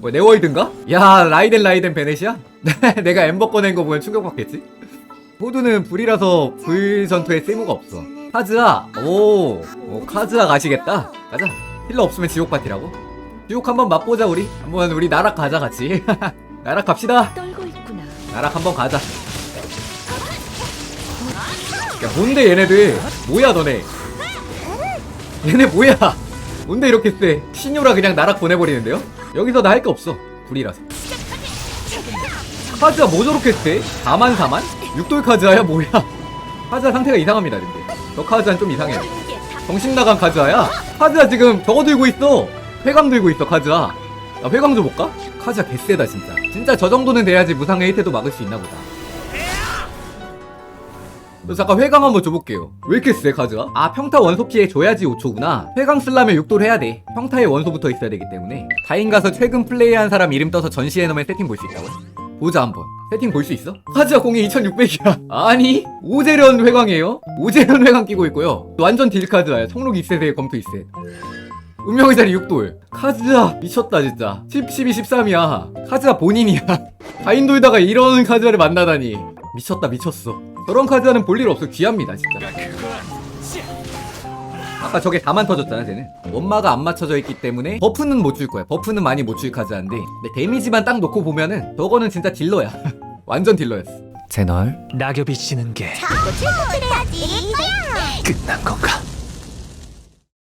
뭐 네월드인가? 야 라이덴 라이덴 베넷이야? 내가 엠버 꺼낸 거 보면 충격받겠지? 호두는 불이라서 불 전투에 쓸모가 없어 카즈아 오, 오 카즈아 가시겠다 가자 힐러 없으면 지옥 파티라고? 지옥 한번 맛보자 우리 한번 우리 나락 가자 같이 나락 갑시다 떨고 있구나. 나락 한번 가자 야 뭔데 얘네들 뭐야 너네 얘네 뭐야 뭔데 이렇게 세 신요라 그냥 나락 보내버리는데요? 여기서 나할게 없어. 불이라서. 카즈아 뭐 저렇게 세? 4만 4만? 육돌 카즈아야? 뭐야? 카즈아 상태가 이상합니다 근데. 저 카즈아는 좀 이상해요. 정신 나간 카즈아야? 카즈아 지금 저거 들고 있어. 회광 들고 있어 카즈아. 나 회광 좀 볼까? 카즈아 개쎄다 진짜. 진짜 저 정도는 돼야지 무상의 혜태도 막을 수 있나 보다 저 잠깐 회강 한번 줘볼게요. 왜 이렇게 세 카즈가? 아 평타 원소 피해 줘야지 5초구나. 회강 쓰려면 6돌 해야 돼. 평타에 원소 붙어 있어야 되기 때문에. 다인 가서 최근 플레이한 사람 이름 떠서 전시해 놓으면 세팅 볼 수 있다고? 보자 한번. 세팅 볼 수 있어? 카즈아 공이 2600이야. 아니 오제련 회광이에요? 오제련 회광 끼고 있고요. 완전 딜 카즈아야. 성록 2세대 검투 2세. 운명의 자리 6돌. 카즈아 미쳤다 진짜. 10, 12, 13이야. 카즈아 본인이야. 다인 돌다가 이런 카즈아를 만나다니. 미쳤다 미쳤어 저런 카즈아는 볼 일 없어. 귀합니다 진짜. 아까 저게 다만 터졌잖아 쟤는. 원마가 안 맞춰져 있기 때문에 버프는 못 줄 거야. 버프는 많이 못 줄 카즈아인데. 근데 데미지만 딱 놓고 보면은 저거는 진짜 딜러야. 완전 딜러였어. 채널. 낙엽이 지는 게 자꾸 출근을 해야지. 끝난 건가?